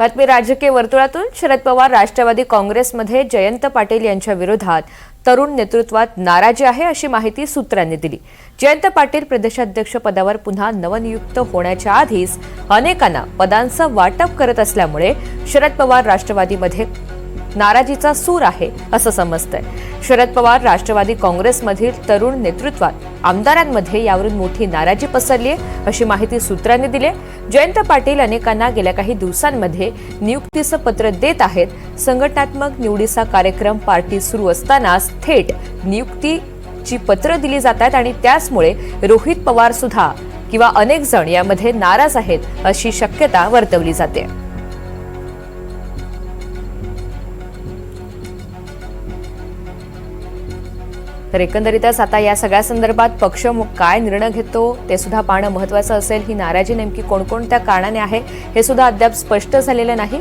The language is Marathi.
बातमी राजकीय वर्तुळातून. शरद पवार राष्ट्रवादी काँग्रेसमध्ये जयंत पाटील यांच्या विरोधात तरुण नेतृत्वात नाराजी आहे अशी माहिती सूत्रांनी दिली. जयंत पाटील प्रदेशाध्यक्ष पदावर पुन्हा नवनियुक्त होण्याच्या आधीच अनेकांना पदांचं वाटप करत असल्यामुळे शरद पवार राष्ट्रवादीमध्ये नाराजीचा सूर आहे असं समजतंय. शरद पवार राष्ट्रवादी काँग्रेसमधील तरुण नेतृत्वात आमदारांमध्ये यावरून मोठी नाराजी पसरली आहे अशी माहिती सूत्रांनी दिली जयंत पाटील अनेकांना गेल्या काही दिवसांमध्ये नियुक्तीचं पत्र देत आहेत. संघटनात्मक निवडीचा कार्यक्रम पार्टी सुरू असतानाच थेट नियुक्तीची पत्र दिली जात आहेत आणि त्याचमुळे रोहित पवार सुद्धा किंवा अनेक जण यामध्ये नाराज आहेत अशी शक्यता वर्तवली जाते. तर एकंदरीतच आता या सगळ्या संदर्भात पक्ष काय निर्णय घेतो ते सुद्धा पाहणं महत्वाचं असेल. ही नाराजी नेमकी कोणकोणत्या कारणाने आहे हे सुद्धा अद्याप स्पष्ट झालेलं नाही.